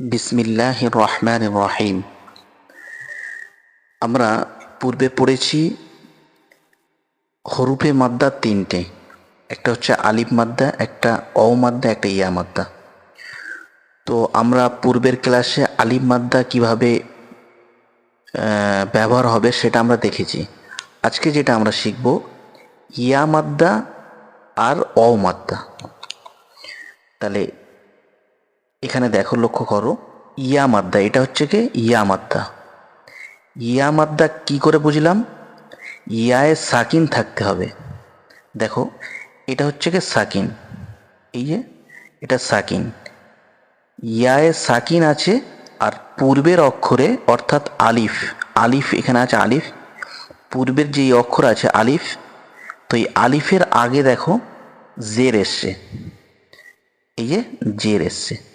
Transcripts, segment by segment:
বিসমিল্লাহ রহমান রহিম। আমরা পূর্বে পড়েছি হরুফে মাদ্দা তিনটে। একটা হচ্ছে আলিফ মাদ্দা, একটা অ মাদ্দা, একটা ইয়া মাদ্দা। তো আমরা পূর্বের ক্লাসে আলিফ মাদ্দা কীভাবে ব্যবহার হবে সেটা আমরা দেখেছি। আজকে যেটা আমরা শিখব, ইয়া মাদ্দা আর অ মাদ্দা। তাহলে এখানে দেখো লক্ষ্য করো, ইয়া মাদ্দা, এটা হচ্ছে কি? ইয়া মাদ্দা। ইয়া মাদ্দা কি করে বুঝলাম? ইয়ায় সাকিন থাকতে হবে। দেখো, এটা হচ্ছে কি সাকিন। এই যে, এটা সাকিন। ইয়ায় সাকিন আছে আর পূর্বের অক্ষরে, অর্থাৎ আলিফ আলিফ এখানে আছে আলিফ। পূর্বের যে অক্ষর আছে আলিফ, তো এই আলিফের আগে দেখো, জের এসছে। এই যে, জের এসছে।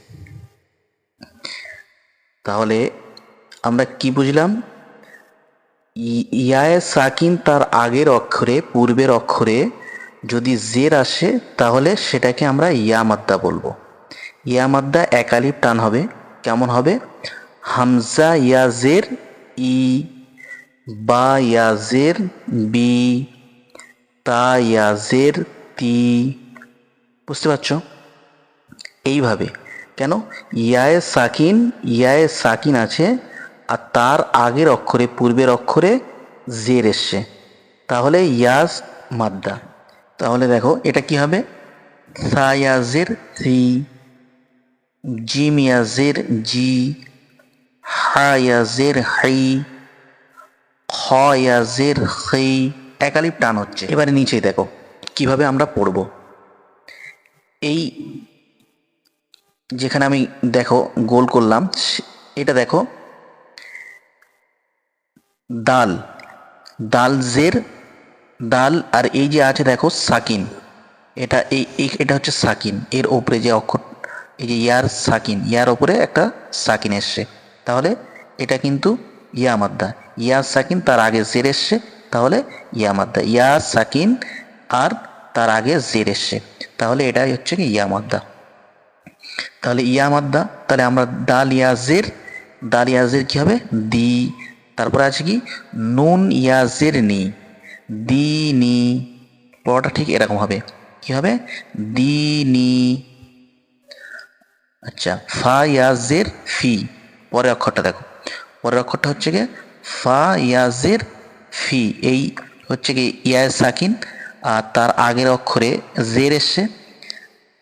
তাহলে আমরা কি বুঝলাম? ইয়ায়ে সাকিন তার আগের অক্ষরে, পূর্বের অক্ষরে যদি জের আসে, তাহলে সেটাকে আমরা ইয়া মাদ্দা বলব। ইয়া মাদ্দা একালিপ টান হবে। কেমন হবে? হামজা ইয়াজের ই, বা ইয়াজের বি, তা ইয়াজের তি। বুঝতে পারছ? এইভাবে। কেন? ইয়ায়ে সাকিন ইয়ায়ে সাকিন আছে আর তার আগের অক্ষরে, পূর্বের অক্ষরে জের এসছে। তাহলে ইয়াস মাদ্দা। তাহলে দেখো, এটা কি হবে? সায়াজের সি জিম ইয়াজের জি হায়াজের হাই খ। ইয়াজের সেই একালিপ টান হচ্ছে। এবারে নিচে দেখো, কীভাবে আমরা পড়ব। এই যেখানে আমি দেখো গোল করলাম এটা দেখো। দাল। দাল জের, দাল আর এই যে আছে দেখো সাকিন। এটা এই এটা হচ্ছে সাকিন। এর ওপরে যে অক্ষর এই যে ইয়ার সাকিন। ইয়ার ওপরে একটা সাকিন এসছে। তাহলে এটা কিন্তু ইয়া মাদ্দা। ইয়া সাকিন তার আগে জের এসছে, তাহলে ইয়া মাদ্দা। ইয়া সাকিন আর তার আগে জের এসছে। তাহলে এটাই হচ্ছে কি ইয়া মাদ্দা। তাহলে ইয়া মাদ্দা, তাহলে আমরা দাল ইয়াজের দাল ইয়াজের কি হবে? দি। তারপরে আছে কি? নুন ইয়াজের নি দি নি পড়াটা ঠিক এরকম হবে। কি হবে? দি নি আচ্ছা ফা ইয়াজের ফি। পরের অক্ষরটা দেখো। পরের অক্ষরটা হচ্ছে কি? ফা ইয়াজের ফি। এই হচ্ছে কি ইয়াজ সাকিন, আর তার আগের অক্ষরে জের এসছে।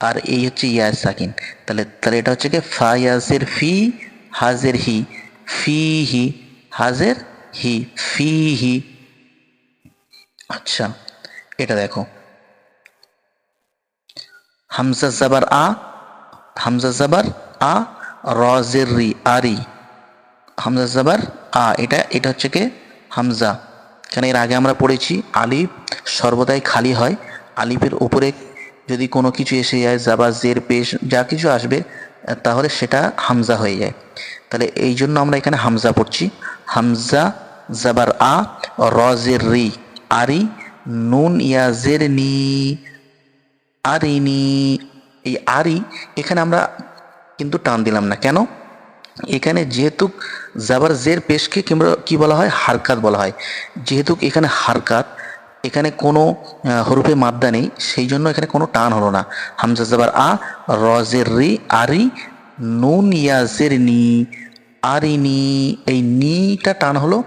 আর এই হচ্ছে ইয়াজ সাকিন। তাহলে তাহলে এটা হচ্ছে কি? ফা ইয়াজের ফি হাজের হি। ফি হি হাজের হি। ফি হি। আচ্ছা এটা দেখো। হামজা জাবার আ, হামজা জাবার আ, রজের রি, আরি। হামজা জাবার আ, এটা এটা হচ্ছে কি? হামজা। কেন এর আগে আমরা পড়েছি, আলিফ সর্বদাই খালি হয়। আলিফের উপরে যদি কোনো কিছু এসে যায় জাবা জের, পেশ, যা কিছু আসবে, তাহলে সেটা হামজা হয়ে যায়। তাহলে এই জন্য আমরা এখানে হামজা পড়ছি। হামজা, জাবার আ, রজের রি, আরি, নুন ইয়াজের নি আরিনি এই আরি এখানে আমরা কিন্তু টান দিলাম না। কেন? এখানে যেহেতু জাবার, জের, পেশকে কিংবা কি বলা হয়? হারকাত বলা হয়। যেহেতু এখানে হারকাত এখানে কোনো হরফে মাদ্দা নেই, সেই জন্য এখানে কোনো টান হলো না। হামজা জাবার আ রজের রি আরি, নুন ইয়াজের নি আরিনি, এই নিটা টান হলো,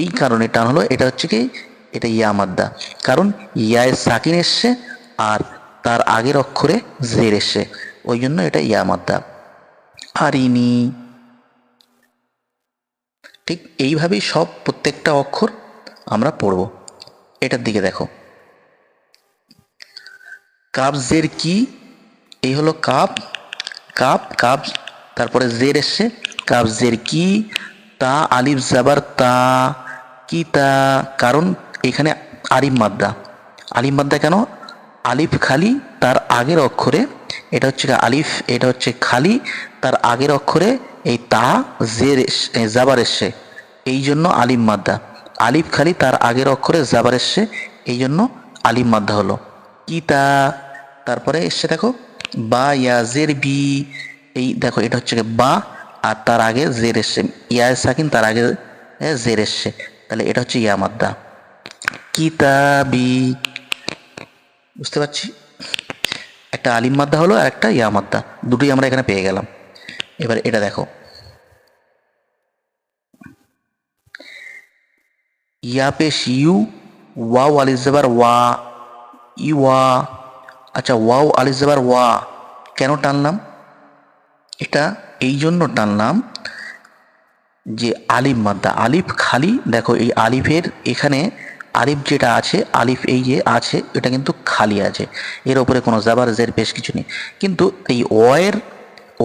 এই কারণে টান হলো, এটা হচ্ছে কি, এটা ইয়া মাদ্দা। কারণ ইয়ায় সাকিন এসছে, আর তার আগের অক্ষরে জের এসছে, ওই জন্য এটা ইয়া মাদ্দা। আরিনি, ঠিক এইভাবেই সব প্রত্যেকটা অক্ষর আমরা পড়ব। এটার দিকে দেখো। কাপ জের কি? এই হলো কাপ। কাপ কাপ, তারপরে জের এসছে। কাপ জের কি? তা, আলিফ, জাবার, তা, কি, তা, কারণ এখানে আলিফ মাদ্দা। আলিফ মাদ্দা কেন? আলিফ খালি, তার আগের অক্ষরে, এটা হচ্ছে আলিফ, এটা হচ্ছে খালি, তার আগের অক্ষরে এই তা, জের জাবার এসছে। এই জন্য আলিম মাদ্দা। আলিফ খালি তার আগের অক্ষরে জাবার এসছে এই জন্য আলিম মাদ্দা হলো। কিতা, তারপরে এসছে দেখো, বা ইয়াজের বি, এই দেখো, এটা হচ্ছে বা, আর তার আগে জের এসছে। ইয়া সাকিন তার আগে জের এসছে। তাহলে এটা হচ্ছে ইয়া মাদ্দা কিতাবি বুঝতে পারছি? একটা আলিম মাদ্দা হলো আর একটা ইয়া মাদ্দা দুটোই আমরা এখানে পেয়ে গেলাম। এবার এটা দেখো। ইয়া পেশ ইউ ওয়াও আলিজাবার ওয়া ই ওয়া আচ্ছা ওয়াও আলিজাবার ওয়া কেন টানলাম? এটা এই জন্য টানলাম যে আলিফ মাদ্দা, আলিফ খালি, দেখো এই আলিফের এখানে আলিফ যেটা আছে, আলিফ এই যে আছে, এটা কিন্তু খালি আছে। এর ওপরে কোনো জাবার, জের বেশ কিছু নেই। কিন্তু এই ওয়ের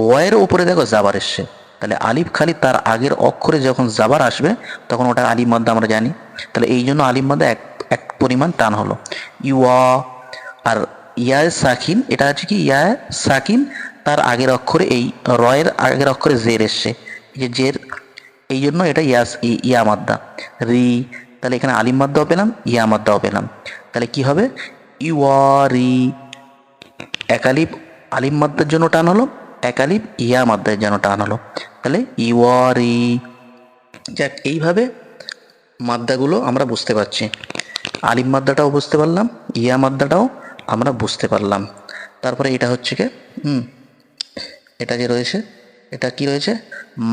ওয়ের ওপরে দেখো জাবার এসছে। তাহলে আলিফ খালি তার আগের অক্ষরে যখন জাবার আসবে, তখন ওটা আলিম মাদ্দা আমরা জানি। তাহলে এই জন্য আলিম মাদ্দা এক এক পরিমাণ টান হলো। ইউয়া আর ইয়ায় সাকিন, এটা হচ্ছে কি? ইয়ায় সাকিন তার আগের অক্ষরে এই রয়ের আগের অক্ষরে জের এসছে। যে জের, এই জন্য এটা ইয়াস ইয়া মাদ্দা। রি, তাহলে এখানে আলিম মাদ্দাও পেলাম, ইয়া মাদ্দাও পেলাম। তাহলে কি হবে? ইওয়ারি একালিপ আলিম মাদ্দার জন্য টান হলো। একালিপ ইয়া মাদ্দার জন্য টান হলো। তাহলে ইওয়ারি। যাক, এইভাবে মাদ্দাগুলো আমরা বুঝতে পারছি। আলিম মাদ্দাটাও বুঝতে পারলাম, ইয়া মাদ্দাটাও আমরা বুঝতে পারলাম। তারপরে এটা হচ্ছে কি? হুম, এটা যে রয়েছে, এটা কি রয়েছে?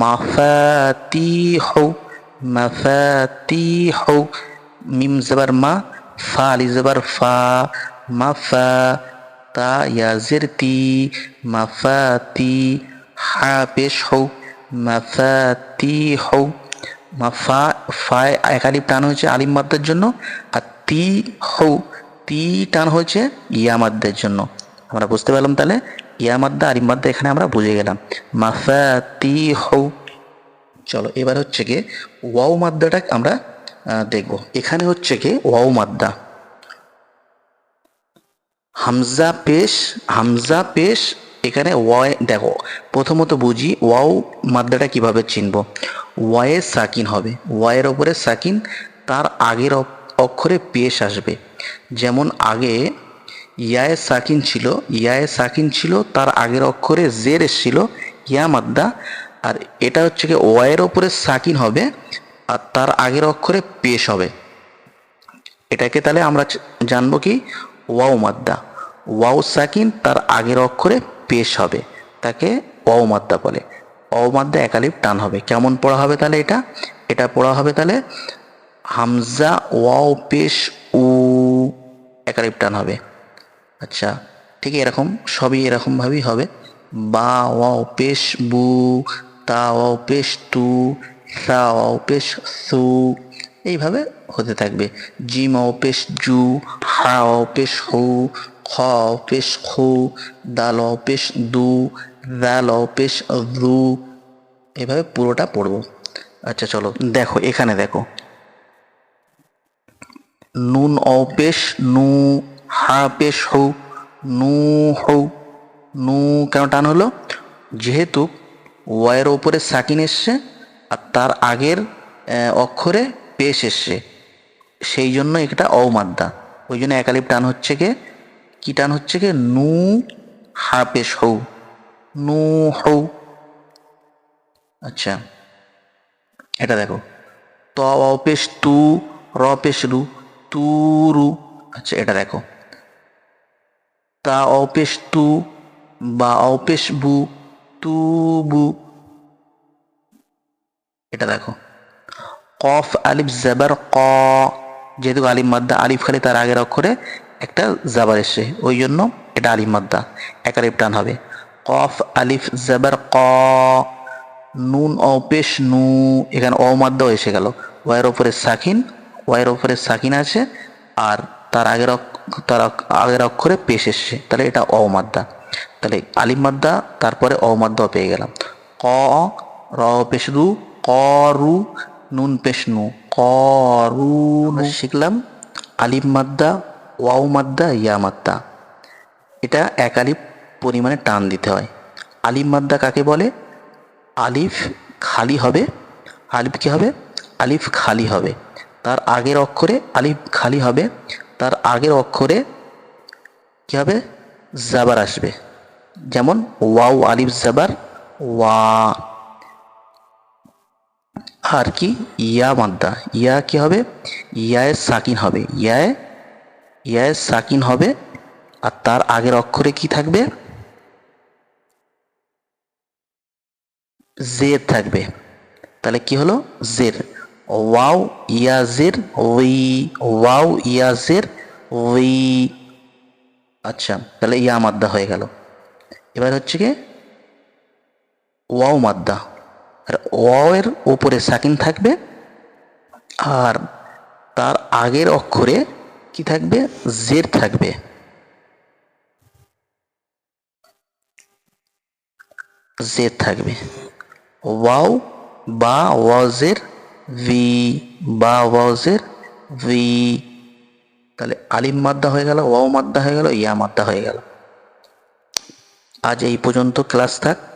মাফাতিহ মাফাতিহ, মিম জবর মা, ফা আলি জবর ফা, মাফা তা ইয়াজের তি মাফাতি হা পেশ মাফাতি হৌ। মাফা, ফায় একালিপ টান হয়েছে আলিম মাদ্দার জন্য, আর তি হৌ, তি টান হয়েছে ইয়া মাদ্দার জন্য। আমরা বুঝতে পারলাম তাহলে ইয়া মাদ্দা আলিম মাদ্দা, এখানে আমরা বুঝে গেলাম। মাফা তি হৌ। চলো, এবার হচ্ছে কি ওয়াও মাদ্দাটা আমরা দেখব। এখানে হচ্ছে কি ওয়াও মাদ্দা। হামজা পেশ হামজা পেশ, এখানে ওয়াই, দেখো, প্রথমত বুঝি, ওয়াও মাদ্দাটা কীভাবে চিনব? ওয়ায়ে সাকিন হবে, ওয়াইয়ের ওপরে সাকিন, তার আগের অক্ষরে পেশ আসবে। যেমন আগে ইয়ায়ে সাকিন ছিল, ইয়ায়ে সাকিন ছিল, তার আগের অক্ষরে জের এসছিল, ইয়া মাদ্দা, আর এটা হচ্ছে কি ওয়াইয়ের ওপরে সাকিন হবে, আর তার আগের অক্ষরে পেশ হবে। এটাকে তাহলে আমরা জানব কি ওয়াও মাদ্দা। ওয়াও সাকিন তার আগের অক্ষরে পেশ হবে। তাকে ওয়াও মাদ্দা বলে। ওয়াও মাদ্দা একালিপ টান হবে। কেমন পড়া হবে তাহলে এটা? এটা পড়া হবে তাহলে হামজা ওয়াও পেশ উ একালিপ টান হবে। আচ্ছা ঠিক এরকম, সবই এরকমভাবেই হবে। বা ওয়াও পেশ বু, তা ওয়াও পেশ তু, সা ওয়াও পেশ সু এইভাবে হতে থাকবে। জিম ওয়াও পেশ জু, হা ওয়াও পেশ হু, খ ওয়াও পেশ খু, দাল ওয়াও পেশ দু দাল ওয়াও পেশ দু এভাবে পুরোটা পড়ব। আচ্ছা চলো, দেখো, এখানে দেখো। নুন অপেশ নু, হা পেশ হৌ, নু হৌ, নু কেন টান হলো? যেহেতু ওয়ের ওপরে সাকিন এসছে, আর তার আগের অক্ষরে পেশ এসছে। সেই জন্য এটা অমাদ্দা। ওই জন্য একালিপ টান হচ্ছে কে? কি টান হচ্ছে কে? নু হা পেশ হৌ নু হৌ আচ্ছা এটা দেখো। ত অপেশ তু, র পেশ রু, তু রু। আচ্ছা এটা দেখো। তা অপেশ তু, বা অপেশ বু, তু বু। এটা দেখো। কফ, আলিফ, জাবার, ক। যেহেতু আলিম মাদ্দা, আলিফ খালি তার আগের অক্ষরে একটা জাবার এসে ওই জন্য এটা আলিম মাদ্দা এক আলিফ টান হবে। কফ, আলিফ, জাবার, ক। নুন অপেশ নু, এখানে অ মাদ্দাও এসে গেল। ওয়ের ওপরে সাকিন, ওয়ের ওপরে সাকিন আছে, আর তার আগের তার আগের অক্ষরে পেশ এসছে, তাহলে এটা অ মাদ্দা। তাহলে আলিম মাদ্দা, তারপরে অ মাদ্দাও পেয়ে গেলাম। ক, র, পেশ রু ক, রু নুন পেশ নু ক রু নু। শিখলাম আলিম মাদ্দা, ওয়াও মাদ্দা, ইয়া মাদ্দা। এটা এক আলিফ পরিমাণে টান দিতে হয়। আলিম মাদ্দা কাকে বলে? আলিফ খালি হবে। আলিফ কি হবে? আলিফ খালি হবে। তার আগের অক্ষরে আলিফ খালি হবে। তার আগের অক্ষরে কি হবে? জাবার আসবে। যেমন ওয়াও, আলিফ, জাবার, ওয়া। আর কি? ইয়া মাদ্দা। ইয়া কি হবে? ইয়ায় সাকিন হবে। ইয়ায়? ইয়ায় সাকিন হবে। আর তার আগের অক্ষরে কি থাকবে? জের থাকবে। তাহলে কি হলো? জের। ওয়াও ইয়া জের, ওই ওয়াও ইয়া জের, ওই। আচ্ছা তাহলে ইয়া মাদ্দা হয়ে গেল। এবার হচ্ছে কি? ওয়াও মাদ্দা। আর ওয়াও এর উপরে সাকিন থাকবে আর তার আগের অক্ষরে কি থাকবে? জের থাকবে। জের থাকবে। ওয়াও বা ওয়াজের ভি বা ওয়াজের ভি তাহলে আলিম মাদ্দা হয়ে গেল, ওয়াও মাদ্দা হয়ে গেল, ইয়া মাদ্দা হয়ে গেল। আজ এই পর্যন্ত ক্লাস থাক।